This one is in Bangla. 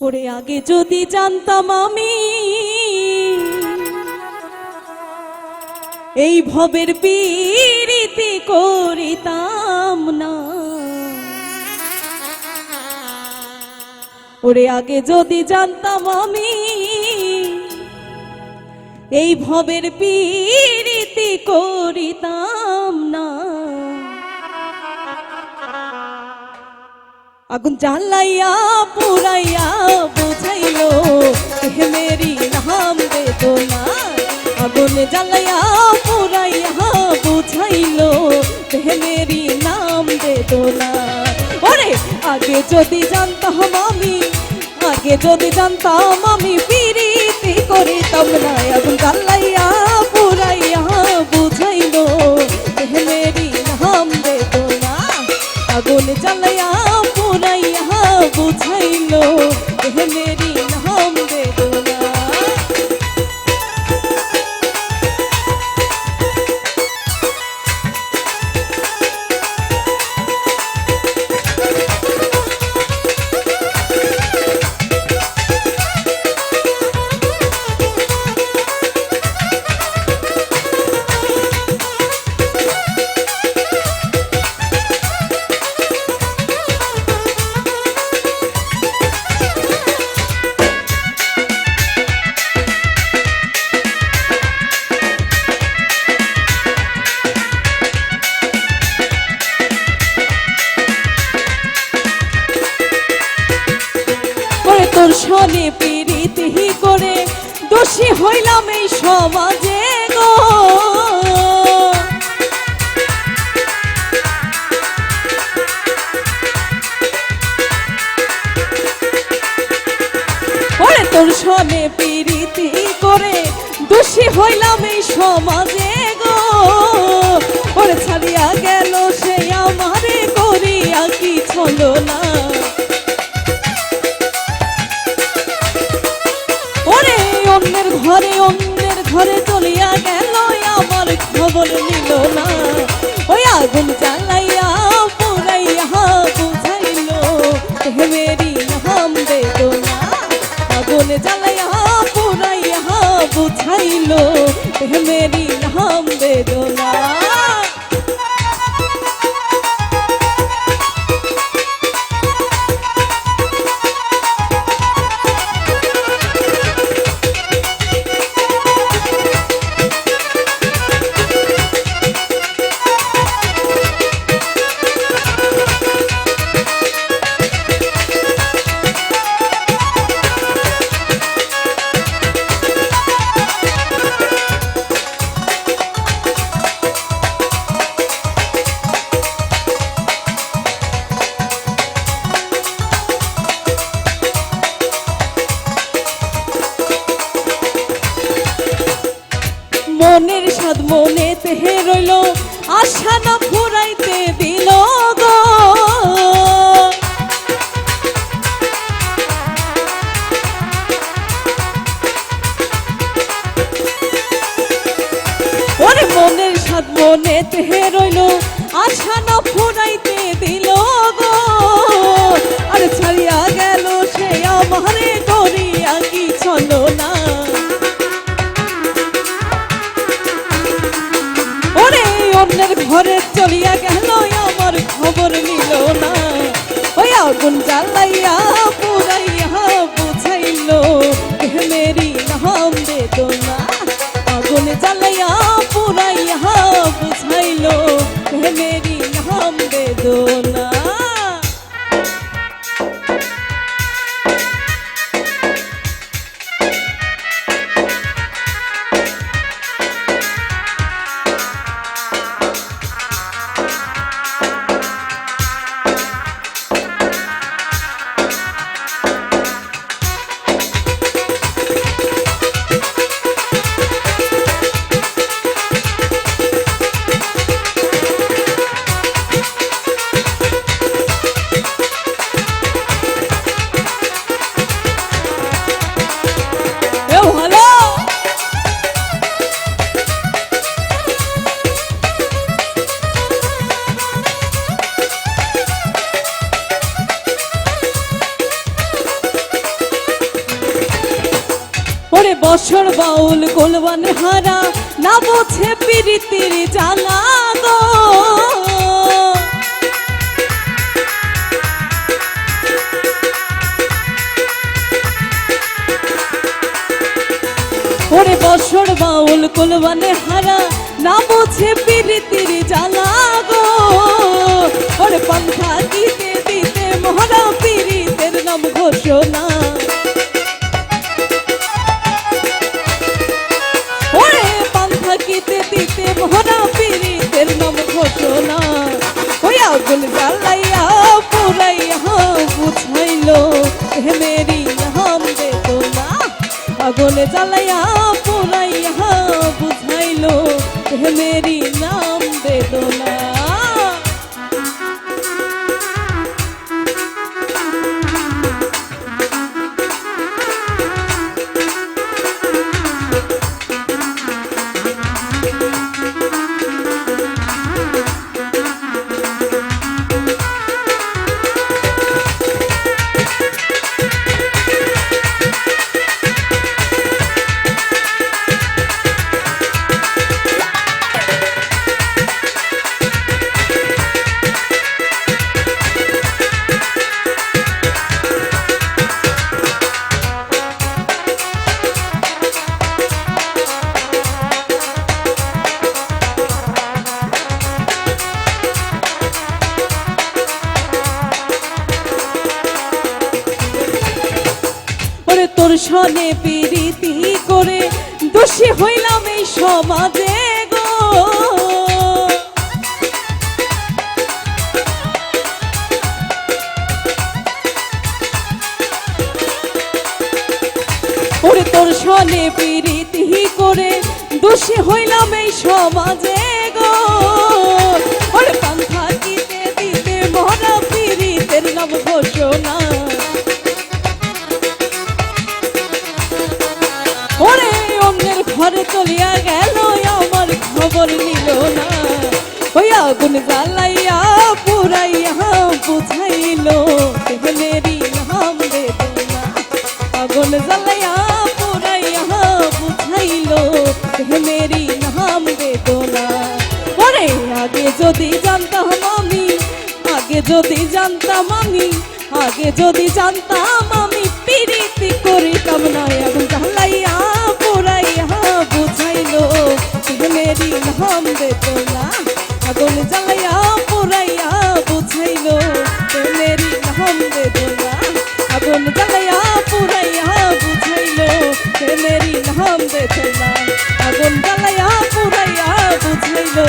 ওরে আগে যদি জানতাম আমি এই ভবের পীড়িতি করিতাম না। ওরে আগে যদি জানতাম আমি এই ভবের পীড়িতি করিতাম না। আগুন জ্বালাইয়া পুরাইয়া বুঝাইলো মেরি নাম দে না আগুন জ্বালাইয়া পুরাইয়া বুঝাইলো মেরি নাম দে না ওরে, আগে যদি জানতাম আমি, আগে যদি জানতাম আমি, পিরিতি করিতাম না। আগুন জ্বালাইয়া হইলাম সমাজে নাম বেদনা মনে তেহে রইল আশা না ওই আগুন বছর বাউল গোলবান হারা, না বোঝে পিরিতির জ্বালা গো। ওরে বছর বাউল কুলবানে হারা, না বোঝে পিরিতির জ্বালা গো। ওরে পন্থা দিতে দিতে মহরা পিরিতের নাম ঘোষণা। মহরা পিরিতের নাম ঘোষণা। ওই আগুন জ্বালাইয়া পুরাইয়া বুঝাইলো, হে মেরি হাম বেদনা। আগুনে জ্বালাইয়া পুরাইয়া বুঝাইলো, হে মেরি নাম বেদনা। সনে পিরিতি করে দোষী হইলাম এই সমাজে সনে পিরিতি করে দোষী হইলাম এই সমাজে চলিয়া গেল, আমার খবর নিল না। ওই আগুন জ্বালাইয়া, পুরাইয়া বুঝাইল আগুন জ্বালাইয়া, পুরাইয়া বুঝাইল মেরি নাম বেদনা ওরে, আগে যদি জানতাম আমি, আগে যদি জানতাম আমি, আগে যদি জানতাম নাম বেতনা আগুন জ্বালাইয়া পুরাইয়া বুঝাইলো মেরি নাম বেতনা আগুন জ্বালাইয়া পুরাইয়া বুঝাইলো মেরি নাম বেতনা আগুন জ্বালাইয়া পুরাইয়া বুঝাইলো